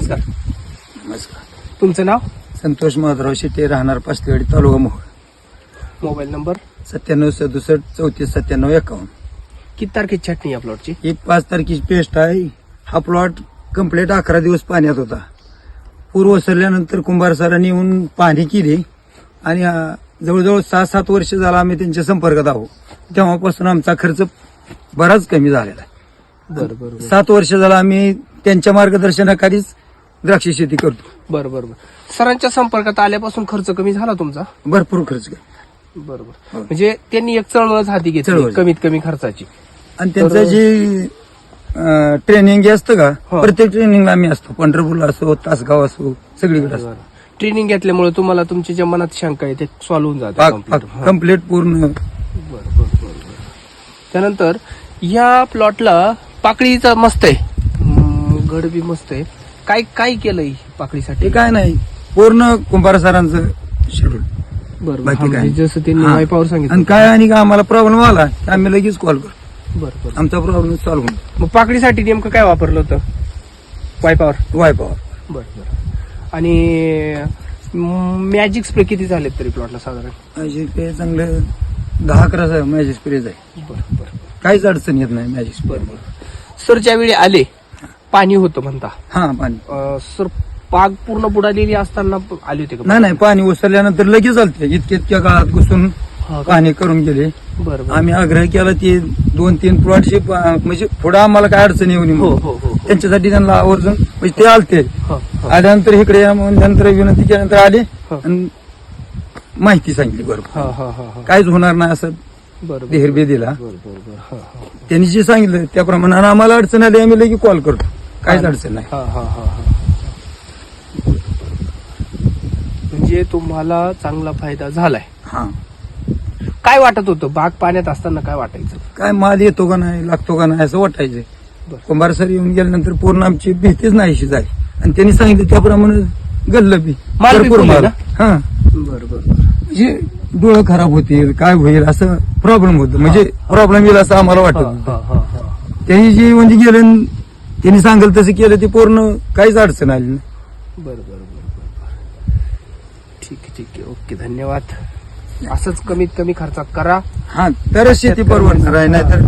नमस्कार. नमस्कार. तुमचं नाव? संतोष माधवराव शेटे राहणार पाचलेवाडी तालुका मोहोळ. Mobile number? सत्त्याण्णव सदुसष्ट चौतीस सत्त्याण्णव एकावन्न. किती तारखेची छाटणी या प्लॉटची ही पाच तारखेची पेस्ट आहे. हा प्लॉट कंप्लीट अकरा दिवस पाण्यात होता. पूर ओसरल्यानंतर कुंभार सरांनी येऊन पाहणी केली. आणि अं, जवळजवळ सहा सात वर्ष झाला आम्ही त्यांच्या संपर्कात आहोत तेव्हापासून आमचा खर्च बराच कमी झालेला आहे. बरं. सात वर्ष झाला आम्ही त्यांच्या मार्गदर्शनाखालीच द्राक्ष शेती करतो. बरं बरं बरं. सरांच्या संपर्कात आल्यापासून खर्च कमी झाला तुमचा? भरपूर खर्च केला. बरं बरं. हो. म्हणजे त्यांनी एक चळवळच हाती घेतली चळवळ. कमीत कमी खर्चाची. आणि त्यांचं जे ट्रेनिंग जे असतं का हो. प्रत्येक ट्रेनिंगला आम्ही असतो. पंढरपूरला असो तासगाव असो सगळीकडे असतो. ट्रेनिंग घेतल्यामुळे तुम्हाला तुमच्या ज्या मनात शंका आहे ते सॉल्व्ह होऊन जाते. कंप्लीट पूर्ण. बरं बरं बरं बरं. त्यानंतर या प्लॉटला पाकळीचा मस्त आहे. हम्म, घड बी मस्त आहे. काय काय केलंय पाकळीसाठी हे काय नाही. पूर्ण कुंभार सरांचं शेड्यूल बरं बाकी काय? म्हणजे जसं त्यांनी हा. वायपावर आणि सांगितलं. काय आणि का आम्हाला प्रॉब्लेम आला की आम्ही लगेच कॉल करतो बरं बरं. आमचा प्रॉब्लेम सॉल्व्ह होऊन मग पाकळीसाठी नेमकं काय वापरलं होतं? वायपावर वायपावर बरं बरं. आणि मॅजिक स्प्रे किती झालेत तरी प्लॉटला साधारण? मॅजिक स्प्रे चांगलं दहा अकरा मॅजिक स्प्रेज आहे. बरं बरं काहीच अडचण येत नाही मॅजिक स्प्रे बरं सर ज्यावेळी आले पाणी होतं म्हणता हा पाणी अं, सर पाग पूर्ण बुडालेली असताना प- आले होते का नाही नाही पाणी ओसरल्यानंतर लगेच आलते इतक्या इतक्या काळात घुसून हा का? पाणी करून गेले बरं बरं आम्ही आग्रह केला ते दोन तीन प्लॉटचे म्हणजे पुढे आम्हाला काय अडचण येऊ नये हो. हो हो हो. त्यांच्यासाठी त्यांना आवर्जून म्हणजे ते आलते हा, हा. आल्यानंतर इकडे या म्हणून नंतर विनंती केल्यानंतर आले हा. आणि माहिती सांगितली बरोबर हा, हा, हा, हा. काहीच होणार नाही असं बरं दिला बरं बरं बरं हा, हा. त्यांनी जे सांगितलं त्याप्रमाणे आणि आम्हाला अडचण आली आम्ही लगेच कॉल करतो काहीच अडचण नाही. हा, हा, हा, हा. म्हणजे तुम्हाला चांगला फायदा झालाय. हा. काय वाटत होतं? बाग पाण्यात असताना काय वाटायचं? काय माल येतो का नाही लागतो का नाही असं वाटायचं. बरं. कुंभार सर येऊन गेल्यानंतर पूर्ण आमची भीतीच नाहीशी झाली. आणि त्यांनी सांगितलं त्याप्रमाणे गल्ल बी. माल बी भरपूर माल? हा. बरं बरं म्हणजे डोळं खराब होतील काय होईल असं प्रॉब्लेम होतं. म्हणजे प्रॉब्लेम येईल असं आम्हाला वाटत हा, होतं. हा, हा, हा. त्यांनी जे म्हणजे गेलं त्यांनी सांगेल तसं केलं ते पूर्ण काहीच अडचण आली नाही. बरं बरं बरं बरं बरं. ठीक आहे ठीक आहे. ओके धन्यवाद. असंच कमीत कमी खर्चात करा. हा तरच शेती परवडणार आहे नाही. तर